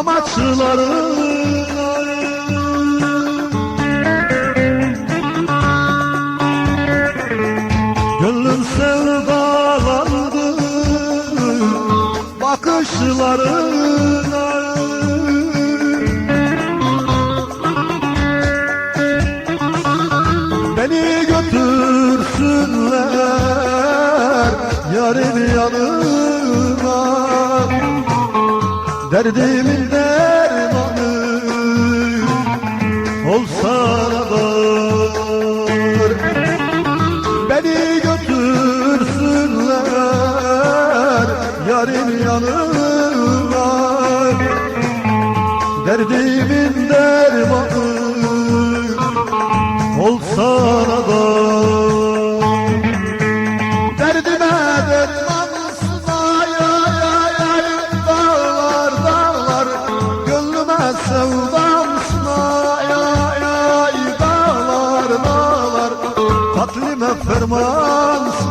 yamaçlarına Gönlüm sevdalandı. Bakışlarına Beni götürsünler yarın yanına Derdimin olsana dar Beni götürsünler yarın yanına Derdimin dermanı. Olsana da ધર્મ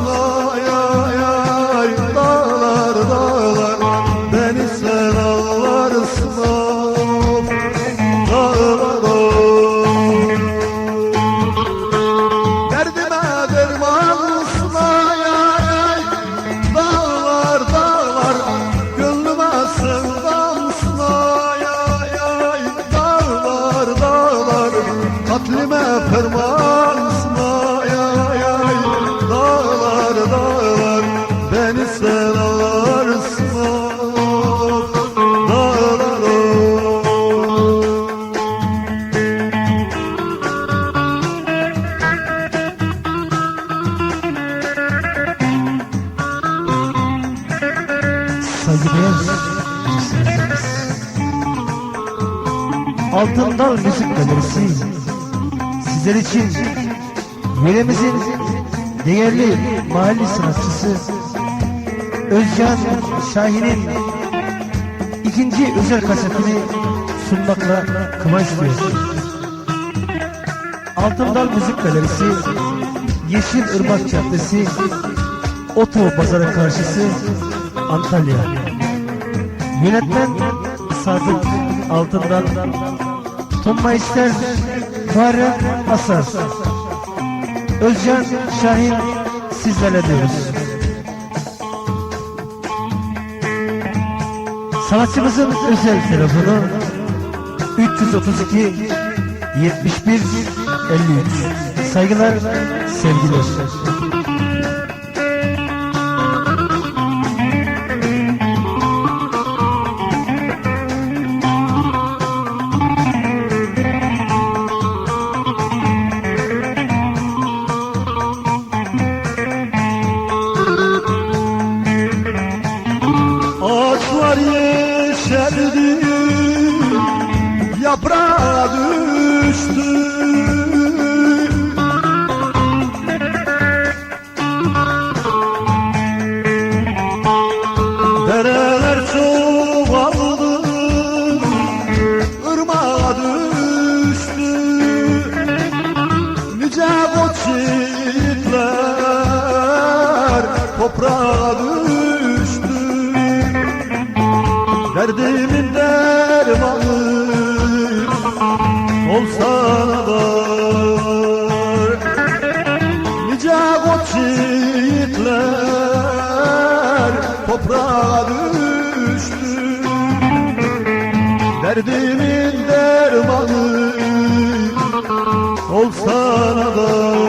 Altın Dal Müzik Galerisi sizler için yöremizin değerli mahalli sanatçısı Özcan Şahin'in ikinci özel kasetini sunmakla kıvanç duyuyor. Altın Dal Müzik Galerisi Yeşil Irmak Caddesi Oto Pazarı karşısı Antalya. Yönetmen Sadık Altından Tom Meister Muharrem Asar Özcan Şahin sizlerle diyoruz. Sanatçımızın özel telefonu 332 71 53 Saygılar, sevgiler. Düştü. Dereler çoğaldı Irmağa düştü. Nice koç yiğitler Toprağa düştü. Derdimin dermanı dağlar. Nice koç yiğitler toprağa düştü. Derdimin dermanı olsana da